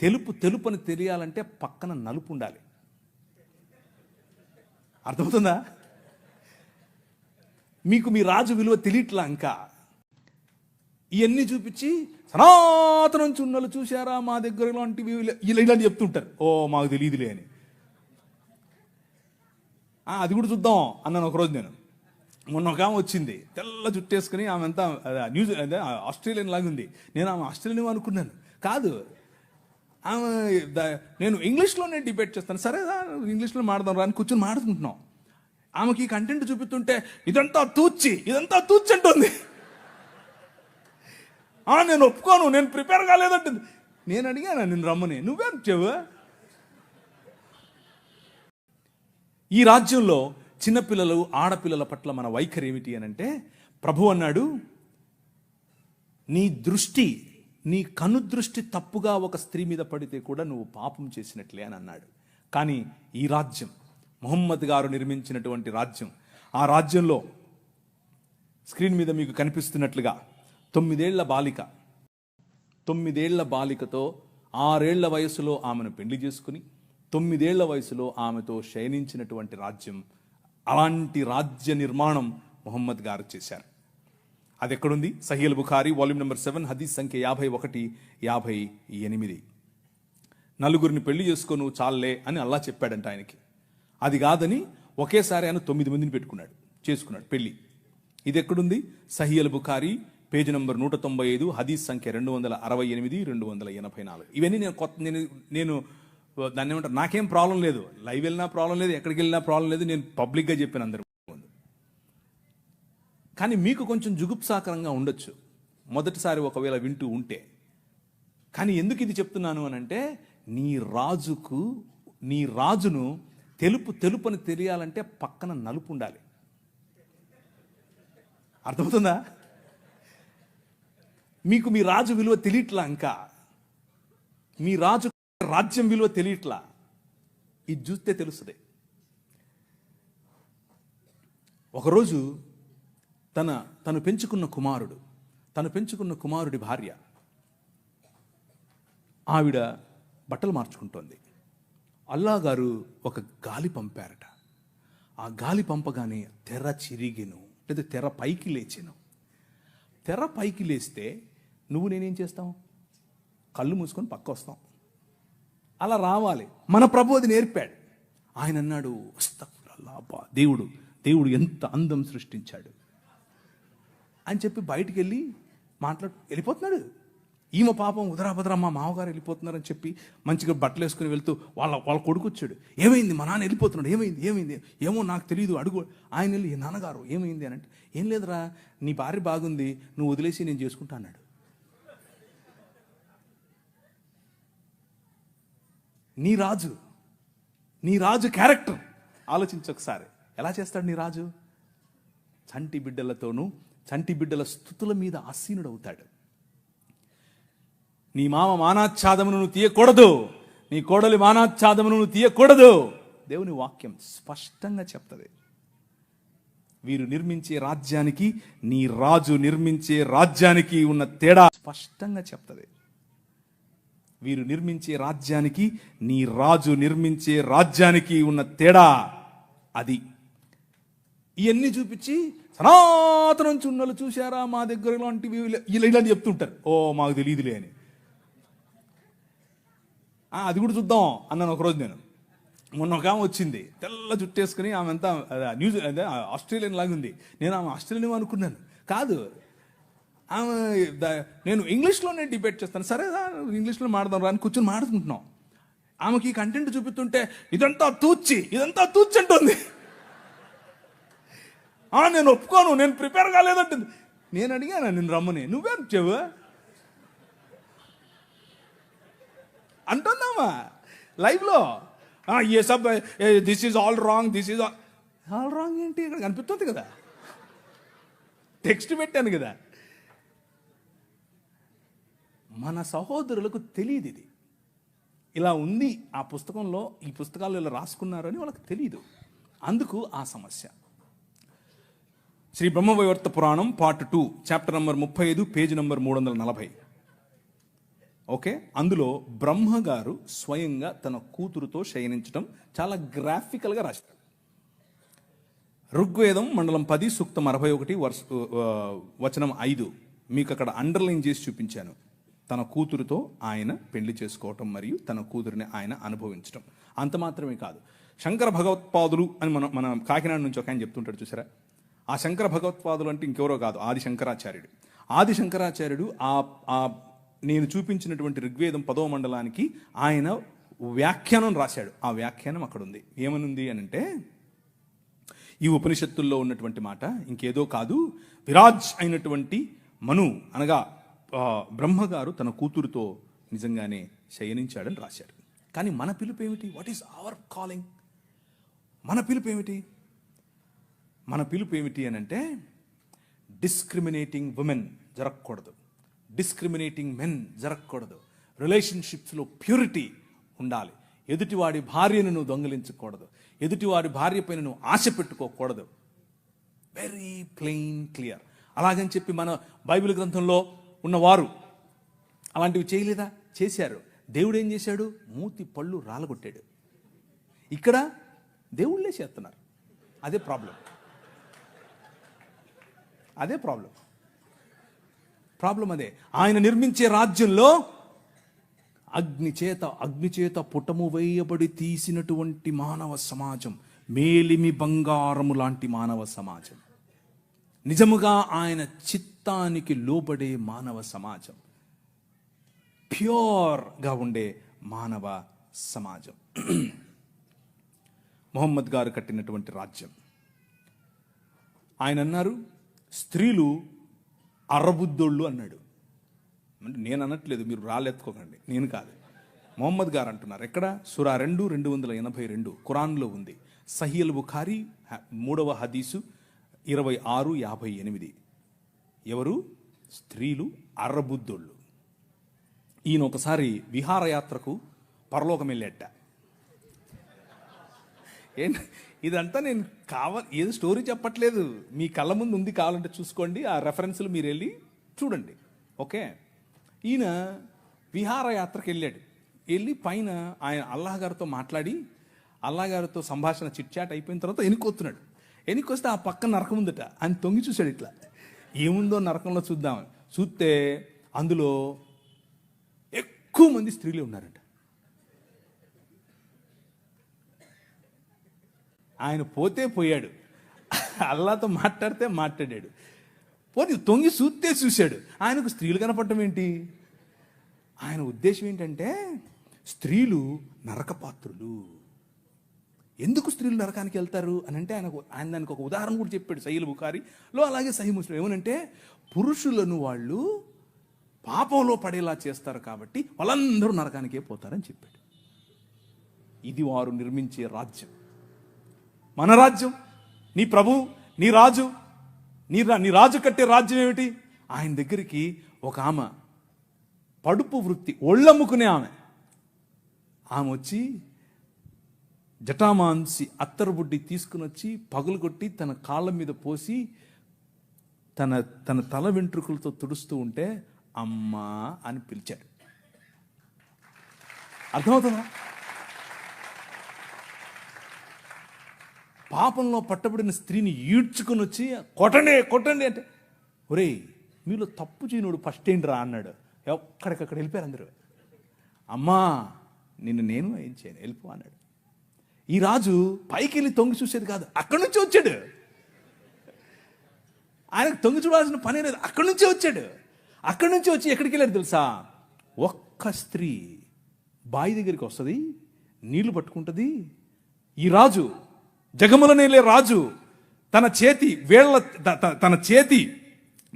తెలుపు తెలుపు అని తెలియాలంటే పక్కన నలుపు ఉండాలి. అర్థమవుతుందా? మీకు మీ రాజు విలువ తెలియట్లా ఇంకా? ఇవన్నీ చూపించి సనాతనం చున్నలు చూశారా మా దగ్గర ఇలాంటివి ఇలా ఇలాంటి చెప్తుంటారు. ఓ మాకు తెలియదులే అని. అది కూడా చూద్దాం అన్నాను ఒకరోజు నేను. మొన్న ఒక ఆమె వచ్చింది. తెల్ల జుట్టేసుకుని ఆమె అంతా న్యూజి న్యూస్ అదే ఆస్ట్రేలియన్ లాగా ఉంది నేను ఆమె ఆస్ట్రేలియన్ అనుకున్నాను. కాదు ఆమె నేను ఇంగ్లీష్లోనే డిబేట్ చేస్తాను. సరే ఇంగ్లీష్లో మాడదాం రా అని కూర్చొని మాడుతుంటున్నాం ఆమెకి ఈ కంటెంట్ చూపిస్తుంటే ఇదంతా తూచి ఇదంతా తూచి అంటుంది. "ఆ, నేను ఒప్పుకోను నేను ప్రిపేర్ కాలేదంటుంది. నేను అడిగాను నేను రమ్మని. నువ్వేం చెవు ఈ రాజ్యంలో చిన్నపిల్లలు ఆడపిల్లల పట్ల మన వైఖరి ఏమిటి అని అంటే ప్రభు అన్నాడు నీ దృష్టి నీ కనుదృష్టి తప్పుగా ఒక స్త్రీ మీద పడితే కూడా నువ్వు పాపం చేసినట్లే అని అన్నాడు. కానీ ఈ రాజ్యం మొహమ్మద్ గారు నిర్మించినటువంటి రాజ్యం ఆ రాజ్యంలో స్క్రీన్ మీద మీకు కనిపిస్తున్నట్లుగా తొమ్మిదేళ్ళ బాలిక తొమ్మిదేళ్ళ బాలికతో ఆరేళ్ళ వయసులో ఆమెను పెళ్ళి చేసుకుని తొమ్మిదేళ్ళ వయసులో ఆమెతో శయనించినటువంటి రాజ్యం అలాంటి రాజ్య నిర్మాణం మొహమ్మద్ గారు చేశారు. అది ఎక్కడుంది Sahih Bukhari volume number seven హదీస్ సంఖ్య యాభై ఒకటి యాభై ఎనిమిది. నలుగురిని పెళ్ళి చేసుకోను నువ్వు చాలే అని అల్లా చెప్పాడంట ఆయనకి. అది కాదని ఒకేసారి ఆయన తొమ్మిది మందిని పెట్టుకున్నాడు చేసుకున్నాడు పెళ్ళి ఇది ఎక్కడుంది సహియల్ బుఖారి పేజ్ నెంబర్ నూట తొంభై ఐదు హదీస్ సంఖ్య రెండు వందల అరవై ఎనిమిది రెండు వందల ఎనభై నాలుగు. ఇవన్నీ నేను కొత్త నేను నేను దాన్ని ఏమంటారు? నాకేం ప్రాబ్లం లేదు. లైవ్ వెళ్ళినా ప్రాబ్లం లేదు ఎక్కడికి వెళ్ళినా ప్రాబ్లం లేదు నేను పబ్లిక్గా చెప్పాను అందరూ కానీ మీకు కొంచెం జుగుప్సాకరంగా ఉండొచ్చు. మొదటిసారి ఒకవేళ వింటూ ఉంటే. కానీ ఎందుకు ఇది చెప్తున్నాను అని అంటే నీ రాజుకు నీ రాజును తెలుపు తెలుపు అని తెలియాలంటే పక్కన నలుపు ఉండాలి. అర్థమవుతుందా? మీకు మీ రాజు విలువ తెలియట్లా ఇంకా? మీ రాజు రాజ్యం విలువ తెలియట్లా? ఇది చూస్తే తెలుస్తుంది. ఒకరోజు తన తను పెంచుకున్న కుమారుడు. తను పెంచుకున్న కుమారుడి భార్య. ఆవిడ బట్టలు మార్చుకుంటోంది. అల్లా గారు ఒక గాలి పంపారట. ఆ గాలి పంపగానే తెర చిరిగెను లేదా తెర పైకి లేచెను. తెర పైకి లేస్తే నువ్వు నేనేం చేస్తాం కళ్ళు మూసుకొని పక్క వస్తాం అలా రావాలి. మన ప్రభు అది నేర్పాడు. ఆయన అన్నాడు "అస్తగ్ఫిరుల్లాహ్, దేవుడు దేవుడు ఎంత అందం సృష్టించాడు. అని చెప్పి బయటికి వెళ్ళి మాట్లాడు వెళ్ళిపోతున్నాడు. ఈమె పాపం ఉదరాభద్ర మా మామగారు వెళ్ళిపోతున్నారని చెప్పి మంచిగా బట్టలు వేసుకుని వెళ్తూ వాళ్ళ వాళ్ళ కొడుకు వచ్చాడు ఏమైంది? మా నాన్న వెళ్ళిపోతున్నాడు. ఏమైంది? ఏమైంది? ఏమో నాకు తెలియదు అడుగు. ఆయన వెళ్ళి నాన్నగారు ఏమైంది? అని అంటే ఏం లేదురా నీ భార్య బాగుంది నువ్వు వదిలేసి నేను చేసుకుంటా అన్నాడు. నీ రాజు నీ రాజు క్యారెక్టర్. ఆలోచించు ఒకసారి. ఎలా చేస్తాడు నీ రాజు? చంటి బిడ్డలతోనూ చంటి బిడ్డల స్థుతుల మీద ఆసీనుడవుతాడు. నీ మామ మానాచ్ఛాదమును నువ్వు తీయకూడదు. నీ కోడలి మానాచ్ఛాదమును నువ్వు తీయకూడదు. దేవుని వాక్యం స్పష్టంగా చెప్తుంది. వీరు నిర్మించే రాజ్యానికి నీ రాజు నిర్మించే రాజ్యానికి ఉన్న తేడా స్పష్టంగా చెప్తుంది. వీరు నిర్మించే రాజ్యానికి నీ రాజు నిర్మించే రాజ్యానికి ఉన్న తేడా అది. ఇవన్నీ చూపించి సనాతనం చున్నలు చూశారా మా దగ్గర ఇలాంటివి ఇలా చెప్తుంటారు. ఓ మాకు తెలియదులే అని. అది కూడా చూద్దాం అన్నాను ఒకరోజు నేను. మొన్న ఒక ఆమె వచ్చింది. తెల్ల జుట్టేసుకుని ఆమె అంతా అదే న్యూస్ అదే ఆస్ట్రేలియన్ లాగా ఉంది. నేను ఆమె ఆస్ట్రేలియన్ అనుకున్నాను. కాదు. ఆమె నేను ఇంగ్లీష్లోనే డిబేట్ చేస్తాను. సరే ఇంగ్లీష్లో మాడదాం రాని కూర్చొని మాడుకుంటున్నాం ఆమెకి ఈ కంటెంట్ చూపిస్తుంటే ఇదంతా తూచి ఇదంతా తూచి అంటుంది. నేను ఒప్పుకోను నేను ప్రిపేర్ కాలేదంటుంది. నేను అడిగాను నేను రమ్మని. నువ్వేం చెవు అంటుందామా లైవ్లో. ఏ sub this is all wrong this is all wrong ఏంటి? ఇక్కడ కనిపిస్తుంది కదా. టెక్స్ట్ పెట్టాను కదా. మన సహోదరులకు తెలియదు ఇది. ఇలా ఉంది ఆ పుస్తకంలో ఈ పుస్తకాలు ఇలా రాసుకున్నారని వాళ్ళకి తెలియదు అందుకు ఆ సమస్య. శ్రీ బ్రహ్మవైవర్త పురాణం పార్ట్ టూ చాప్టర్ నంబర్ ముప్పై ఐదు పేజ్ నంబర్ మూడు వందల నలభై. ఓకే? అందులో బ్రహ్మ గారు స్వయంగా తన కూతురుతో శయనించడం చాలా గ్రాఫికల్గా రాశారు. ఋగ్వేదం మండలం పది సూక్తం అరవై ఒకటి వర్ష వచనం ఐదు. మీకు అక్కడ అండర్లైన్ చేసి చూపించాను. తన కూతురుతో ఆయన పెళ్ళి చేసుకోవటం మరియు తన కూతురిని ఆయన అనుభవించటం. అంత మాత్రమే కాదు. శంకర భగవత్పాదులు అని మనం మన కాకినాడ నుంచి ఒక ఆయన చెప్తుంటాడు చూసారా? ఆ శంకర భగవత్పాదులు అంటే ఇంకెవరో కాదు ఆది శంకరాచార్యుడు ఆది శంకరాచార్యుడు ఆ ఆ నేను చూపించినటువంటి ఋగ్వేదం పదవ మండలానికి ఆయన వ్యాఖ్యానం రాశాడు. ఆ వ్యాఖ్యానం అక్కడ ఉంది ఏమనుంది అని అంటే ఈ ఉపనిషత్తుల్లో ఉన్నటువంటి మాట ఇంకేదో కాదు విరాజ్ అయినటువంటి మను అనగా బ్రహ్మగారు తన కూతురుతో నిజంగానే శయనించాడని రాశాడు. కానీ మన పిలుపు ఏమిటి? వాట్ ఈస్ అవర్ కాలింగ్ మన పిలుపు ఏమిటి? మన పిలుపు ఏమిటి అని అంటే డిస్క్రిమినేటింగ్ ఉమెన్ జరగకూడదు. డిస్క్రిమినేటింగ్ మెన్ జరగకూడదు. రిలేషన్షిప్స్లో ప్యూరిటీ ఉండాలి. ఎదుటివాడి భార్యను నువ్వు దొంగిలించకూడదు. ఎదుటివాడి భార్య పైన నువ్వు ఆశ పెట్టుకోకూడదు. వెరీ ప్లెయిన్ క్లియర్ అలాగని చెప్పి మన బైబిల్ గ్రంథంలో ఉన్నవారు అలాంటివి చేయలేదా? చేశారు. దేవుడు ఏం చేశాడు? మూతి పళ్ళు రాలగొట్టాడు. ఇక్కడ దేవుళ్ళే చేస్తున్నారు. అదే ప్రాబ్లం అదే ప్రాబ్లం ప్రాబ్లం అదే. ఆయన నిర్మించే రాజ్యంలో అగ్ని చేత అగ్ని చేత పుటము వేయబడి తీసినటువంటి మానవ సమాజం మేలిమి బంగారము లాంటి మానవ సమాజం. నిజముగా ఆయన చిత్తానికి లోబడే మానవ సమాజం. ప్యూర్గా ఉండే మానవ సమాజం. మొహమ్మద్ గారు కట్టినటువంటి రాజ్యం. ఆయన అన్నారు స్త్రీలు అరబుద్దోళ్ళు అన్నాడు. అంటే నేను అనట్లేదు మీరు రాలెత్తుకోకండి నేను కాదు. మొహమ్మద్ గారు అంటున్నారు ఎక్కడ? సురా రెండు రెండు వందల ఎనభై రెండు ఖురాన్లో ఉంది. సహియల్ బుఖారి హ- మూడవ హదీసు ఇరవై ఆరు యాభై ఎనిమిది. ఎవరు? స్త్రీలు అర్రబుద్ధోళ్ళు ఈయన ఒకసారి విహారయాత్రకు పరలోకం వెళ్ళేట ఏంటి ఇదంతా నేను కావాలి ఏది స్టోరీ చెప్పట్లేదు. మీ కళ్ళ ముందు ఉంది కావాలంటే చూసుకోండి. ఆ రెఫరెన్స్లు మీరు వెళ్ళి చూడండి. ఓకే? ఈయన విహారయాత్రకు వెళ్ళాడు వెళ్ళి పైన ఆయన అల్లాహ్ గారితో మాట్లాడి అల్లాహ్ గారితో సంభాషణ చిట్చాట్ అయిపోయిన తర్వాత ఎనుకొస్తున్నాడు ఎనుకొస్తే ఆ పక్క నరకం ఉందట. ఆయన తొంగి చూశాడు ఇట్లా. ఏముందో నరకంలో చూద్దామని. చూస్తే అందులో ఎక్కువ మంది స్త్రీలు ఉన్నారంట. ఆయన పోతే పోయాడు. అల్లాతో మాట్లాడితే మాట్లాడాడు. పోనీ తొంగి చూస్తే చూశాడు. ఆయనకు స్త్రీలు కనపడటం ఏంటి? ఆయన ఉద్దేశం ఏంటంటే స్త్రీలు నరకపాత్రులు. ఎందుకు స్త్రీలు నరకానికి వెళ్తారు? అని అంటే ఆయన ఆయన దానికి ఒక ఉదాహరణ కూడా చెప్పాడు సహీల్ బుఖారిలో అలాగే సహీ ముస్లిం. ఏమనంటే పురుషులను వాళ్ళు పాపంలో పడేలా చేస్తారు కాబట్టి వాళ్ళందరూ నరకానికే పోతారని చెప్పాడు. ఇది వారు నిర్మించే రాజ్యం. మన రాజ్యం నీ ప్రభు నీ రాజు నీ రా- నీ రాజు కట్టే రాజ్యం ఏమిటి? ఆయన దగ్గరికి ఒక ఆమె పడుపు వృత్తి ఒళ్ళమ్ముకునే ఆమె. ఆమె వచ్చి జటామాంసి అత్తరుబుడ్డి తీసుకుని వచ్చి పగులు కొట్టి తన కాళ్ళ మీద పోసి తన తన తల వెంట్రుకలతో తుడుస్తూ ఉంటే అమ్మా అని పిలిచాడు. అర్థమవుతుందా? పాపంలో పట్టబడిన స్త్రీని ఈడ్చుకుని వచ్చి కొట్టండి కొట్టండి అంటే ఒరేయ్ మీలో తప్పు చేయనుడు ఫస్ట్ ఏంటి రా అన్నాడు. ఎక్కడికక్కడ వెళ్ళిపోయారు అందరూ. అమ్మా నిన్ను నేను ఏం చేయను వెళ్ళిపో అన్నాడు. ఈ రాజు పైకి వెళ్ళి తొంగి చూసేది కాదు అక్కడి నుంచి వచ్చాడు. ఆయనకు తొంగి చూడాల్సిన పని లేదు అక్కడి నుంచే వచ్చాడు. అక్కడి నుంచి వచ్చి ఎక్కడికి వెళ్ళాడు తెలుసా? ఒక్క స్త్రీ బావి దగ్గరికి వస్తుంది నీళ్ళు పట్టుకుంటుంది. ఈ రాజు జగములనేలే రాజు తన చేతి వేళ్ళ త- తన చేతి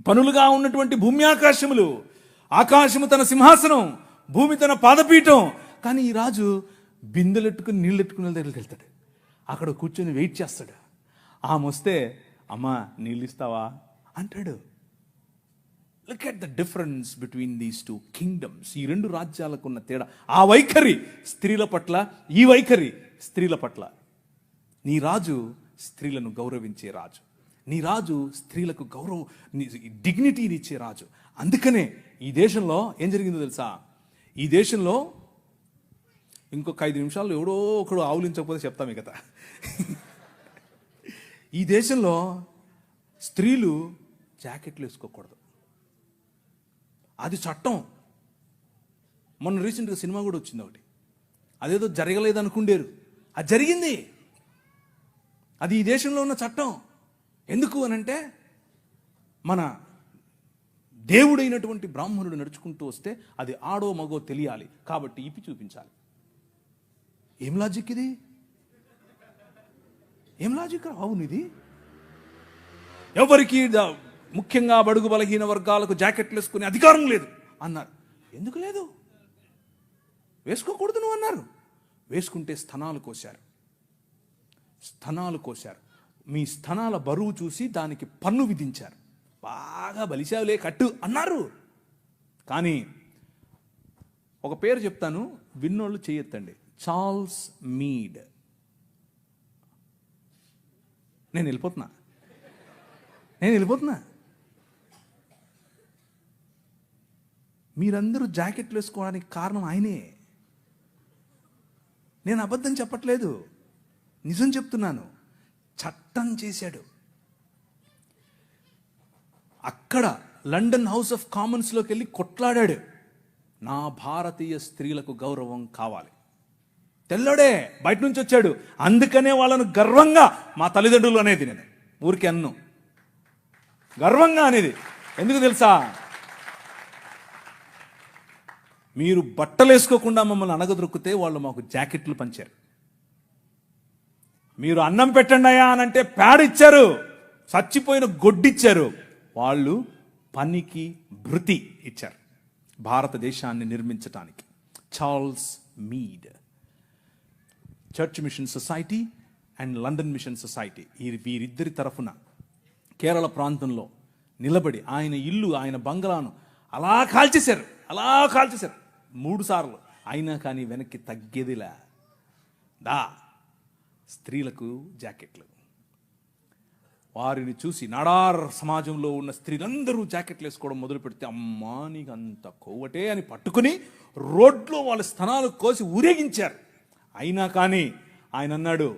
పనులుగా ఉన్నటువంటి భూమి ఆకాశములు ఆకాశము తన సింహాసనం భూమి తన పాదపీఠం. కానీ ఈ రాజు బిందెలెట్టుకుని నీళ్ళెట్టుకుని దగ్గరికి వెళ్తాడు. అక్కడ కూర్చొని వెయిట్ చేస్తాడు. ఆమె వస్తే అమ్మా నీళ్ళు ఇస్తావా అంటాడు. Look at the difference between these two kingdoms ఈ రెండు రాజ్యాలకు ఉన్న తేడా. ఆ వైఖరి స్త్రీల పట్ల ఈ వైఖరి స్త్రీల పట్ల. నీ రాజు స్త్రీలను గౌరవించే రాజు. నీ రాజు స్త్రీలకు గౌరవం డిగ్నిటీని ఇచ్చే రాజు. అందుకనే ఈ దేశంలో ఏం జరిగిందో తెలుసా? ఈ దేశంలో ఇంకొక ఐదు నిమిషాలు ఎవడో ఒకడు ఆవులించకపోతే చెప్తాం మిగతా ఈ దేశంలో స్త్రీలు జాకెట్లు వేసుకోకూడదు. అది చట్టం. మొన్న రీసెంట్గా సినిమా కూడా వచ్చింది ఒకటి. అదేదో జరగలేదు అనుకుండేరు అది జరిగింది. అది ఈ దేశంలో ఉన్న చట్టం. ఎందుకు అనంటే మన దేవుడైనటువంటి బ్రాహ్మణుడు నడుచుకుంటూ వస్తే అది ఆడో మగో తెలియాలి. కాబట్టి ఇప్పి చూపించాలి. ఏం లాజిక్ ఇది? ఏం లాజిక్ అవును ఇది ఎవరికి ముఖ్యంగా బడుగు బలహీన వర్గాలకు జాకెట్లు వేసుకునే అధికారం లేదు అన్నారు. ఎందుకు లేదు? వేసుకోకూడదు నువ్వు అన్నారు. వేసుకుంటే స్థనాలు కోశారు. స్థనాలు కోశారు. మీ స్థనాల బరువు చూసి దానికి పన్ను విధించారు. బాగా బలిసావులే కట్టు అన్నారు. కానీ ఒక పేరు చెప్తాను విన్నోళ్ళు చేయొద్దండి. Charles Mead. నేను వెళ్ళిపోతున్నా. నేను వెళ్ళిపోతున్నా. మీరందరూ జాకెట్లు వేసుకోవడానికి కారణం ఆయనే. నేను అబద్ధం చెప్పట్లేదు. నిజం చెప్తున్నాను. చట్టం చేశాడు. అక్కడ లండన్ హౌస్ ఆఫ్ కామన్స్లోకి వెళ్ళి కొట్లాడాడు. నా భారతీయ స్త్రీలకు గౌరవం కావాలి. తెల్లడే బయట నుంచి వచ్చాడు. అందుకనే వాళ్ళను గర్వంగా మా తల్లిదండ్రులు అనేది నేను. ఊరికి అన్ను. గర్వంగా అనేది. ఎందుకు తెలుసా? మీరు బట్టలు వేసుకోకుండా మమ్మల్ని అనగదొరికితే వాళ్ళు మాకు జాకెట్లు పంచారు. మీరు అన్నం పెట్టండి అయ్యా అని అంటే పేడిచ్చారు. చచ్చిపోయిన గొడ్డిచ్చారు. వాళ్ళు పనికి భృతి ఇచ్చారు. భారతదేశాన్ని నిర్మించటానికి. Charles Mead. Church mission society and London mission society. ఈ వీరిద్దరి తరఫున కేరళ ప్రాంతంలో నిలబడి ఆయన ఇల్లు ఆయన బంగ్లాను అలా కాల్చేశారు. అలా కాల్చేశారు. మూడు సార్లు. అయినా కానీ వెనక్కి తగ్గేదిలా. దా స్త్రీలకు జాకెట్లు. వారిని చూసి నాడార్ సమాజంలో ఉన్న స్త్రీలందరూ జాకెట్లు వేసుకోవడం మొదలు పెడితే అమ్మా నీకు అంత కొవ్వటే అని పట్టుకుని రోడ్లో వాళ్ళ స్థనాలు కోసి ఊరేగించారు. అయినా కానీ ఆయన అన్నాడు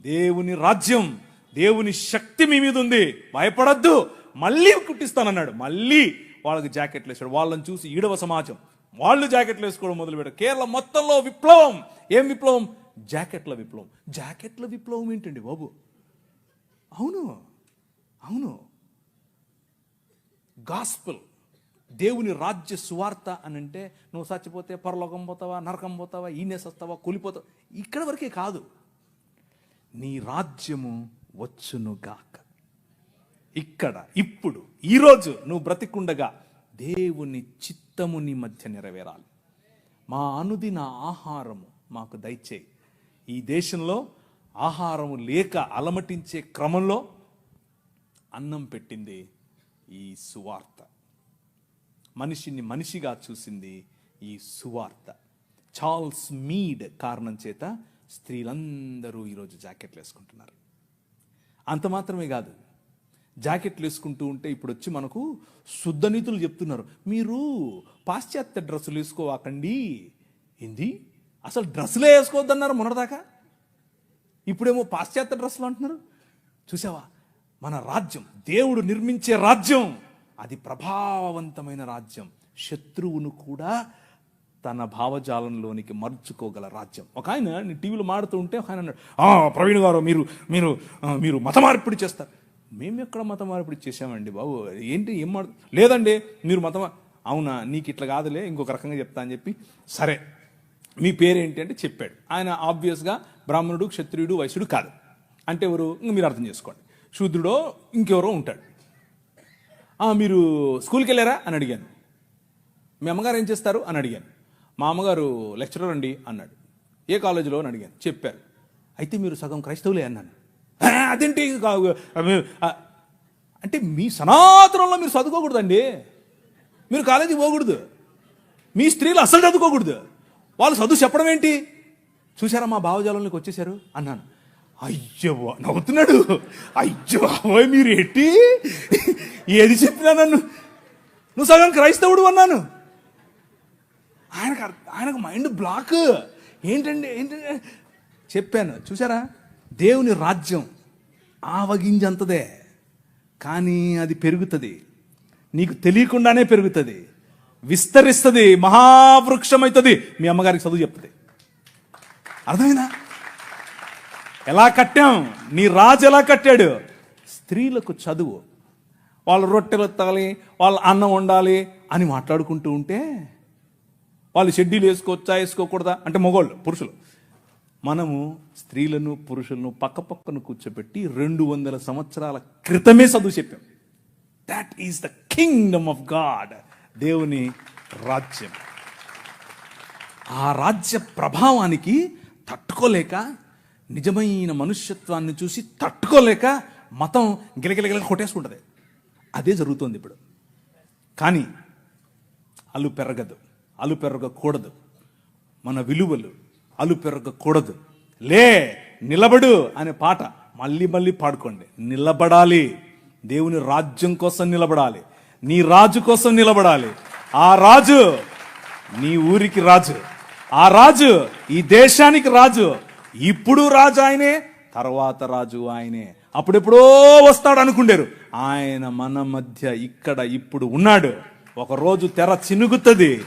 దేవుని రాజ్యం దేవుని శక్తి మీ మీద ఉంది. భయపడద్దు. మళ్ళీ కుట్టిస్తానన్నాడు. మళ్ళీ వాళ్ళకి జాకెట్లు వేసాడు వాళ్ళని చూసి ఈడవ సమాజం వాళ్ళు జాకెట్లు వేసుకోవడం మొదలు పెట్టారు కేరళ మొత్తంలో విప్లవం. ఏం విప్లవం? జాకెట్ల విప్లవం. జాకెట్ల విప్లవం ఏంటండి బాబు? అవును అవును. గాస్పుల్ దేవుని రాజ్య సువార్త అని అంటే నువ్వు చచ్చిపోతే పరలోకం పోతావా నరకం పోతావా ఈనే సస్తావా కూలిపోతావా? ఇక్కడ వరకే కాదు. నీ రాజ్యము వచ్చునుగాక ఇక్కడ ఇప్పుడు ఈరోజు నువ్వు బ్రతికుండగా దేవుని చిత్తము నీ మధ్య నెరవేరాలి. మా అనుదిన ఆహారము మాకు దయచేయి. ఈ దేశంలో ఆహారం లేక అలమటించే క్రమంలో అన్నం పెట్టింది ఈ సువార్త. మనిషిని మనిషిగా చూసింది ఈ సువార్త. చార్ల్స్ మీడ్ కారణం చేత స్త్రీలందరూ ఈరోజు జాకెట్లు వేసుకుంటున్నారు. అంత మాత్రమే కాదు జాకెట్లు వేసుకుంటూ ఉంటే ఇప్పుడు వచ్చి మనకు శుద్ధనీతులు చెప్తున్నారు. మీరు పాశ్చాత్య డ్రెస్సులు వేసుకోవాకండి. ఏంది? అసలు డ్రెస్సులే వేసుకోవద్దన్నారు మొన్నటిదాకా. ఇప్పుడేమో పాశ్చాత్య డ్రెస్సులు అంటున్నారు. చూసావా? మన రాజ్యం దేవుడు నిర్మించే రాజ్యం అది ప్రభావవంతమైన రాజ్యం. శత్రువును కూడా తన భావజాలంలోనికి మర్చుకోగల రాజ్యం. ఒక ఆయన టీవీలో మాడుతూ ఉంటే ఒక ఆయన అన్నాడు ప్రవీణ్ గారు మీరు మీరు మీరు మత మార్పిడి చేస్తారు. మేము ఎక్కడ మత మార్పిడి చేసామండి బాబు? ఏంటి ఏం మాడు లేదండి మీరు మత అవునా నీకు ఇట్లా కాదులే ఇంకొక రకంగా చెప్తా అని చెప్పి సరే మీ పేరేంటి అంటే చెప్పాడు. ఆయన ఆబ్వియస్గా బ్రాహ్మణుడు క్షత్రియుడు వైశ్యుడు కాదు. అంటే ఎవరు? ఇంక మీరు అర్థం చేసుకోండి. శూద్రుడో ఇంకెవరో ఉంటాడు. మీరు స్కూల్కి వెళ్ళారా? అని అడిగాను. మీ అమ్మగారు ఏం చేస్తారు? అని అడిగాను. మా అమ్మగారు లెక్చరర్ అండి అన్నాడు. ఏ కాలేజీలో? అని అడిగాను. చెప్పారు. అయితే మీరు సగం క్రైస్తవులే అన్నాను. అదేంటి? కా- అంటే మీ సనాతనంలో మీరు చదువుకోకూడదండి. మీరు కాలేజీకి పోకూడదు. మీ స్త్రీలు అసలు చదువుకోకూడదు. వాళ్ళు చదువు చెప్పడం ఏంటి? చూసారా మా భావజాలంలోకి వచ్చేసారు అన్నాను. అయ్యో నవ్వుతున్నాడు. అయ్యో బాబోయ్ మీరు ఎట్టి ఏది చెప్పినా నన్ను? నువ్వు సగం క్రైస్తవుడు అన్నాను. ఆయనకు అర్థ- ఆయనకు మైండ్ బ్లాక్. ఏంటండి ఏంటంటే చెప్పాను. చూసారా దేవుని రాజ్యం ఆవగింజంతదే. కానీ అది పెరుగుతుంది. నీకు తెలియకుండానే పెరుగుతుంది. విస్తరిస్తుంది మహావృక్షం అవుతుంది మీ అమ్మగారికి చదువు చెప్తుంది అర్థమైందా? ఎలా కట్టాం? నీ రాజు ఎలా కట్టాడు? స్త్రీలకు చదువు. వాళ్ళు రొట్టెలు ఎత్తాలి వాళ్ళ అన్నం వండాలి అని మాట్లాడుకుంటూ ఉంటే వాళ్ళు షెడ్యూల్ వేసుకోవచ్చా వేసుకోకూడదా? అంటే మగవాళ్ళు పురుషులు. మనము స్త్రీలను పురుషులను పక్క పక్కన కూర్చోబెట్టి రెండు వందల సంవత్సరాల క్రితమే చదువు చెప్పాం. That is the kingdom of God దేవుని రాజ్యం. ఆ రాజ్య ప్రభావానికి తట్టుకోలేక నిజమైన మనుష్యత్వాన్ని చూసి తట్టుకోలేక మతం గిలగిలగిల కొట్టేసుకుంటుంది. అదే జరుగుతుంది ఇప్పుడు. కానీ అలు పెరగదు అలు పెరగకూడదు. మన విలువలు అలు పెరగకూడదు. లే నిలబడు అనే పాట మళ్ళీ మళ్ళీ పాడుకోండి. నిలబడాలి. దేవుని రాజ్యం కోసం నిలబడాలి. నీ రాజు కోసం నిలబడాలి. ఆ రాజు నీ ఊరికి రాజు. ఆ రాజు ఈ దేశానికి రాజు. ఇప్పుడు రాజు ఆయనే తర్వాత రాజు ఆయనే. అప్పుడెప్పుడో వస్తాడు అనుకుండారు. ఆయన మన మధ్య ఇక్కడ ఇప్పుడు ఉన్నాడు. ఒకరోజు తెర చినుగుతుంది.